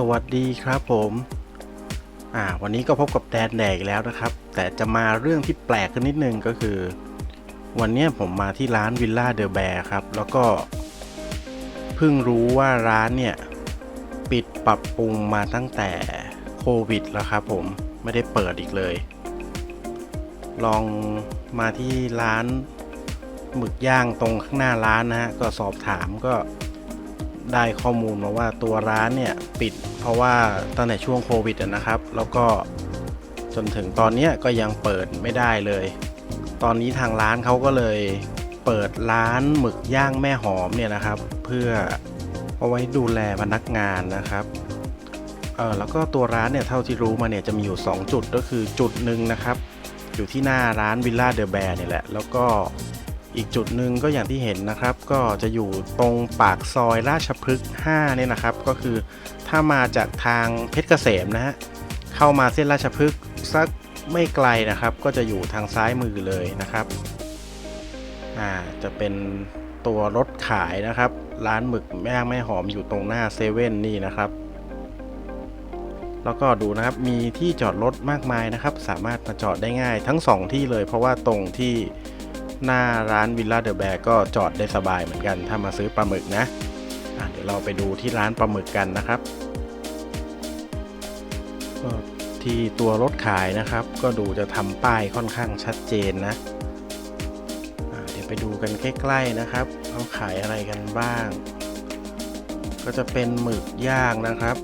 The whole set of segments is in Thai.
สวัสดีครับผมอ่าวันนี้ก็พบกับแดนแดกอีกแล้วนะครับ แต่จะมาเรื่องที่แปลกกันนิดนึงก็คือ วันนี้ผมมาที่ร้านวิลล่าเดอะแบร์ครับ แล้วก็เพิ่งรู้ว่าร้านเนี่ย ปิดปรับปรุงมาตั้งแต่โควิดแล้วครับผมไม่ได้เปิดอีกเลย ลองมาที่ร้านหมึกย่างตรงข้างหน้าร้านนะฮะก็สอบถามก็ ได้ข้อมูลมาว่าตัวร้านเนี่ยปิดเพราะว่าตั้งแต่ช่วงโควิดนะครับ แล้วก็จนถึงตอนนี้ก็ยังเปิดไม่ได้เลย ตอนนี้ทางร้านเขาก็เลยเปิดร้านหมึกย่างแม่หอมเนี่ยนะครับ เพื่อเอาไว้ดูแลพนักงานนะครับเออแล้วก็ตัวร้านเนี่ยเท่าที่รู้มาเนี่ยจะมีอยู่ 2 จุดก็คือจุดหนึ่งนะครับ อยู่ที่หน้าร้านวิลล่าเดอะแบร์เนี่ยแหละ แล้วก็ อีกจุดหนึ่งก็อย่างที่เห็นนะครับ ก็จะอยู่ตรงปากซอยราชพฤกษ์5เนี่ยนะครับ ก็คือถ้ามาจากทางเพชรเกษมนะฮะเข้ามาเส้นราชพฤกษ์สักไม่ไกลนะครับ ก็จะอยู่ทางซ้ายมือเลยนะครับอ่าจะเป็นตัวรถขายนะครับ ร้านหมึกแม่งแม่หอมอยู่ตรงหน้าเซเว่นนี่นะครับ แล้วก็ดูนะครับมีที่จอดรถมากมายนะครับ สามารถมาจอดได้ง่ายทั้ง 2 ที่เลย เพราะว่าตรงที่ หน้าร้านวิลล่าเดอะแบร์ก็จอดได้สบายเหมือนกัน ถ้ามาซื้อปลาหมึกนะะเดี๋ยวเราไปดูที่ร้านปลาหมึกกันนะครับก็ที่ตัวรถขายนะครับ ก็ดูจะทำป้ายค่อนข้างชัดเจนนะะเดี๋ยวไปดูกันใกล้ๆนะครับเขาขายอะไรกันบ้าง ก็จะเป็นหมึกย่างนะครับ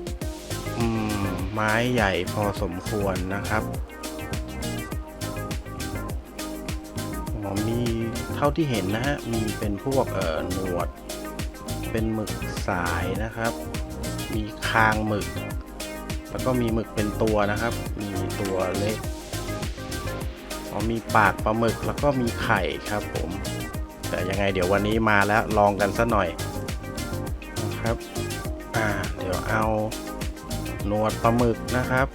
ไม้ใหญ่พอสมควรนะครับ มีเท่าที่เห็นนะฮะ มีเป็นพวกเอ่อหนวด เป็นหมึกสายนะครับ มีคางหมึก แล้วก็มีหมึกเป็นตัวนะครับ มีตัวเล็กอ๋อมีปากปลาหมึกแล้วก็มีไข่ครับผม แต่ยังไงเดี๋ยววันนี้มาแล้วลองกันสัหน่อยนะครับ อ่า เดี๋ยวเอาหนวดปลาหมึกนะครับ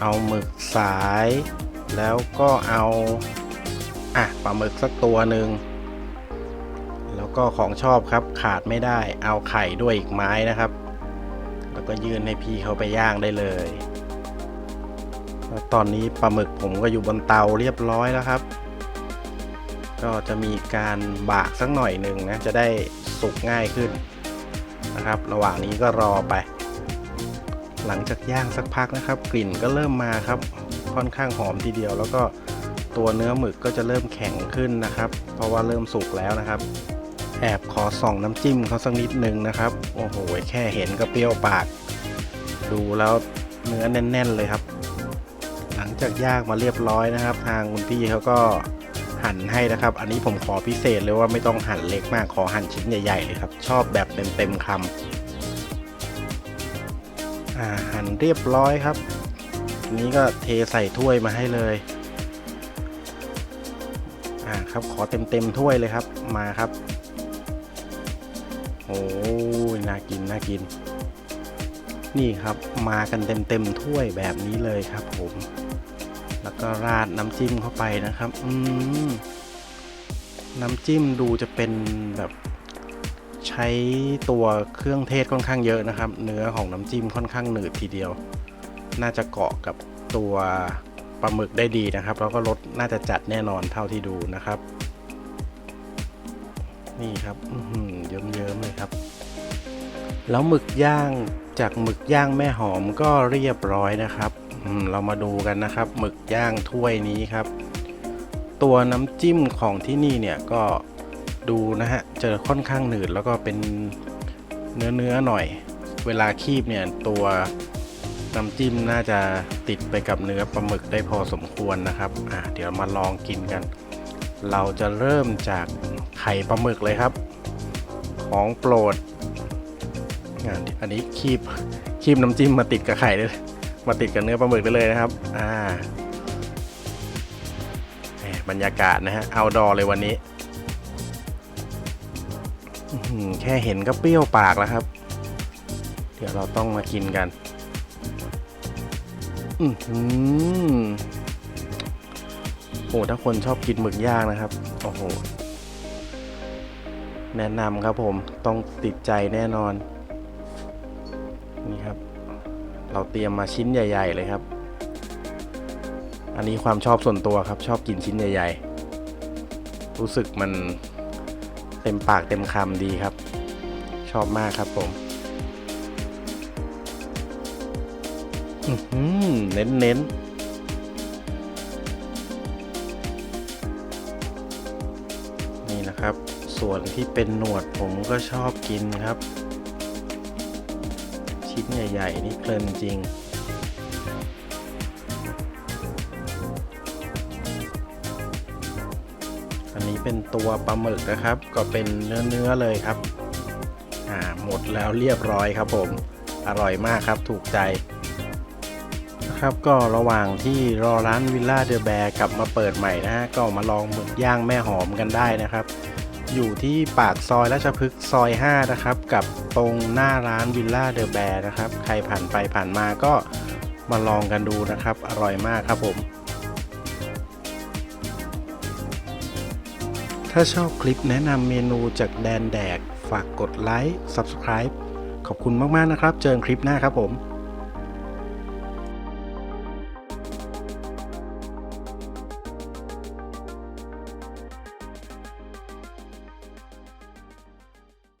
เอาหมึกสาย แล้วก็เอา อะปลาหมึกสักตัวหนึ่งแล้วก็ของชอบครับขาดไม่ได้เอาไข่ด้วยอีกไม้นะครับ แล้วก็ยื่นให้พี่เขาไปย่างได้เลยแล้วตอนนี้ปลาหมึกผมก็อยู่บนเตาเรียบร้อยแล้วครับ ก็จะมีการบากสักหน่อยหนึ่งนะจะได้สุกง่ายขึ้นนะครับ ระหว่างนี้ก็รอไป หลังจากย่างสักพักนะครับ กลิ่นก็เริ่มมาครับค่อนข้างหอมทีเดียวแล้วก็ ตัวเนื้อหมึกก็จะเริ่มแข็งขึ้นนะครับ เพราะว่าเริ่มสุกแล้วนะครับ แอบขอส่องน้ำจิ้มเขาสักนิดนึงนะครับ โอ้โห แค่เห็นก็เปรี้ยวปาก ดูแล้วเนื้อแน่น ๆ เลยครับ หลังจากย่างมาเรียบร้อยนะครับ ทางคุณพี่เขาก็หั่นให้นะครับ อันนี้ผมขอพิเศษเลยว่าไม่ต้องหั่นเล็กมาก ขอหั่นชิ้นใหญ่ๆเลยครับ ชอบแบบเต็มๆคำหั่นเรียบร้อยครับนนี้ก็เทใส่ถ้วยมาให้เลย อ่าครับขอเต็มเต็มถ้วยเลยครับมาครับ โอ้ยน่ากินน่ากิน นี่ครับมากันเต็มเต็มถ้วยแบบนี้เลยครับผม แล้วก็ราดน้ำจิ้มเข้าไปนะครับ อืมน้ำจิ้มดูจะเป็นแบบใช้ตัวเครื่องเทศค่อนข้างเยอะนะครับ เนื้อของน้ำจิ้มค่อนข้างหนืดทีเดียว น่าจะเกาะกับตัว ปลาหมึกได้ดีนะครับ แล้วก็รสน่าจะจัดแน่นอนเท่าที่ดูนะครับ นี่ครับเยิ้มๆเลยครับ แล้วหมึกย่างจากหมึกย่างแม่หอมก็เรียบร้อยนะครับเรามาดูกันนะครับ หมึกย่างถ้วยนี้ครับ ตัวน้ำจิ้มของที่นี่เนี่ยก็ดูนะฮะจะค่อนข้างหนืดแล้วก็เป็นเนื้อเนื้อๆหน่อย เวลาคีบเนี่ยตัว น้ำจิ้มน่าจะติดไปกับเนื้อปลาหมึกได้พอสมควรนะครับอะเดี๋ยวมาลองกินกัน เราจะเริ่มจากไข่ปลาหมึกเลยครับ ของโปรดอันนี้คีบคีบน้ำจิ้มมาติดกับไข่เลย มาติดกับเนื้อปลาหมึกได้เลยนะครับอ่าบรรยากาศนะฮะเอาดอเลยวันนี้แค่เห็นก็เปรี้ยวปากแล้วครับ เดี๋ยวเราต้องมากินกัน อือหือโอ้ถ้าคนชอบกินหมึกย่างนะครับ โอ้โห แนะนำครับผมต้องติดใจแน่นอน นี่ครับ เราเตรียมมาชิ้นใหญ่ ๆ เลยครับ อันนี้ความชอบส่วนตัวครับ ชอบกินชิ้นใหญ่ ๆ รู้สึกมันเต็มปากเต็มคำดีครับ ชอบมากครับผม เน้นเน้นนี่นะครับ ส่วนที่เป็นหนวดผมก็ชอบกินครับ ชิ้นใหญ่ ๆ นี่เพลินจริงอันนี้เป็นตัวปลาหมึกนะครับ ก็เป็นเนื้อเนื้อๆเลยครับ อ่าหมดแล้วเรียบร้อยครับผม อร่อยมากครับถูกใจ นะครับก็ระหว่างที่รอร้านวิลล่าเดอะแบร์กลับมาเปิดใหม่นะฮะก็มาลองหมึกย่างแม่หอมกันได้นะครับ อยู่ที่ปากซอยราชพฤกษ์ซอย 5 นะครับ กับตรงหน้าร้านวิลล่าเดอะแบร์นะครับ ใครผ่านไปผ่านมาก็มาลองกันดูนะครับ อร่อยมากครับผม ถ้าชอบคลิปแนะนำเมนูจากแดนแดก ฝากกดไลค์ Subscribe ขอบคุณมาก ๆ นะครับ เจอกันคลิปหน้าครับผม